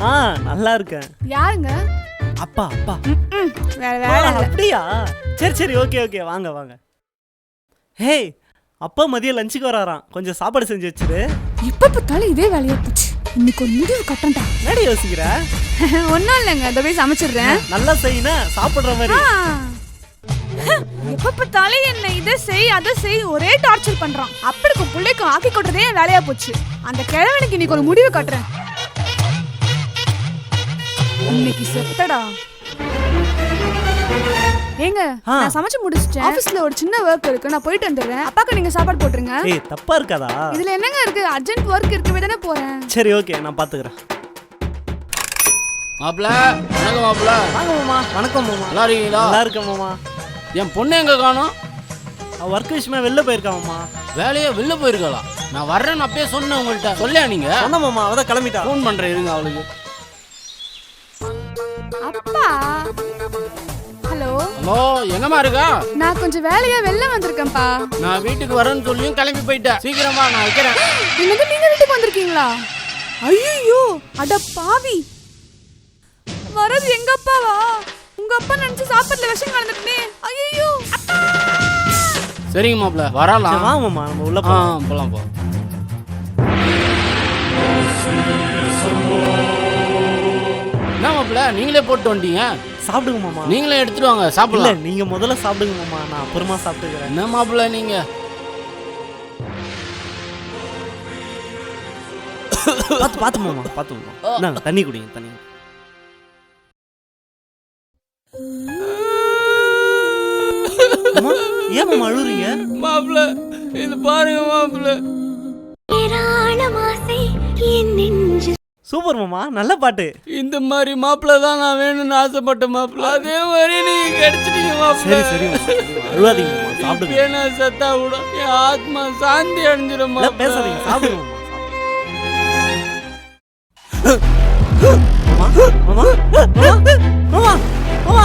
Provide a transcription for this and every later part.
ஆ நல்லா இருக்கேன். யாருங்க? அப்பா அப்பா. ம், வேற இல்ல அப்படியா? சரி சரி ஓகே ஓகே வாங்க வாங்க. ஹே அப்பா மதியம் லஞ்சுக்கு வராராம். கொஞ்சம் சாப்பாடு செஞ்சு வச்சிரு. இப்ப பார்த்தாலும் இதே வேலையா போச்சு. இன்னைக்கு ஒரு முடிவு கட்டண்டா. என்னடி யோசிக்கிற? ஒன்றும் இல்லைங்க இதை போய் சமைச்சிடுறேன். நல்லா செய்யினா சாப்பிடுற மாதிரி. ஆ. எப்ப பார்த்தாலும் என்ன இதை செய் அதை செய் ஒரே டார்ச்சர் பண்றான். அப்படிக்கும் பிள்ளைக்கும் ஆக்கி கொட்டுறதே என் வேலையா போச்சு. அந்த கிழவனுக்கு இன்னைக்கு ஒரு முடிவு கட்டுறேன். இன்னைக்கு செத்தடா. ஏங்க. நான் சமைச்சு முடிச்சிட்டேன். ஆபீஸ்ல ஒரு சின்ன ஒர்க் இருக்கு. நான் போயிட்டு வந்துடுறேன். அப்பாக்கு நீங்க சாப்பாடு போட்டுருங்க. ஏய் தப்பா இருக்காதா? இதுல என்னங்க இருக்கு? அர்ஜென்ட் ஒர்க் இருக்கவே தானே போறேன். சரி ஓகே நான் பாத்துக்கிறேன். மாப்பிள வணக்கம் மாப்பிள. வாங்க மாமா. வணக்கம் மாமா. நல்லா இருக்கீங்களா? நல்லா இருக்கேன் மாமா. என் பொண்ணு எங்க காணோம்? ஒர்க் விஷயமா வெளில போயிருக்கா மாமா. வேலையே வெளில போயிருக்கலாம் நான் வர்றேன்னு அப்பயே சொன்னேன் உங்கள்கிட்ட சொல்லியா நீங்க? சொன்ன மாமா. அவதான் கிளம்பிட்டா. ஃபோன் பண்றேன் இருங்க அவளுக்கு. அப்பா! ஹலோ? ஹலோ எங்கம்மா இருக்கா? நான் கொஞ்சம் வேலையா வெளில வந்திருக்கேன்ப்பா. நான் வீட்டுக்கு வரேன்னு சொல்லியும் கிளம்பி போயிட்டேன். சீக்கிரமா நான் வைக்கிறேன். என்னது நீங்க வீட்டுக்கு வந்திருக்கீங்களா? ஐயோ அட பாவி. வரது எங்க அப்பாவா? உங்க அப்பா நினைச்சு சாப்பாட்டுல விஷம் கலந்துட்டே ஐயோ சரிங்க மாப்பிள சரி, வரலாம் வா மாமா நம்ம உள்ள ஆ போலாம் போலாம். நீங்களே போட்டு வந்துட்டீங்க. சாப்பிடுங்க மாமா. நீங்களே எடுத்துட்டு வாங்க இல்ல சாப்பிடலாம் நீங்க முதல்ல சாப்பிடுங்க மாமா நான் அப்புறமா சாப்பிட்டுக்கிறேன். என்ன மாப்பிள நீங்க? பாத்து பாத்து மாமா பாத்து மாமா. தண்ணி குடிங்க தண்ணி. ஏன் மாமா அழுறீங்க மாப்பிள இது பாருங்க மாப்பிள ஏராளமாசை என் சூப்பர் மாமா நல்ல பாட்டு இந்த மாதிரி மாப்பிள்ள தான் நான் வேணும்னு ஆசைப்பட்ட மாப்பிள்ள அதே மாதிரி நீங்க கிடைச்சிட்டீங்க மாப்பிள்ள சரி சரி. அழுவாதீங்க சாப்பிடுங்க செத்தா கூட என் ஆத்மா சாந்தி அடைஞ்சிடும். பேசாதீங்க சாப்பிடுங்க மாமா மாமா மாமா மாமா மாமா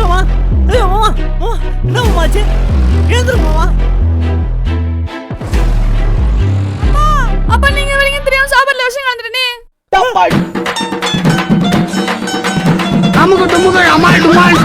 மாமா ஐயோ மாமா மாமா என்ன மாமா ஆச்சு எழுந்துரு அமுக்கு டுமுக்கு அமால் டுமால்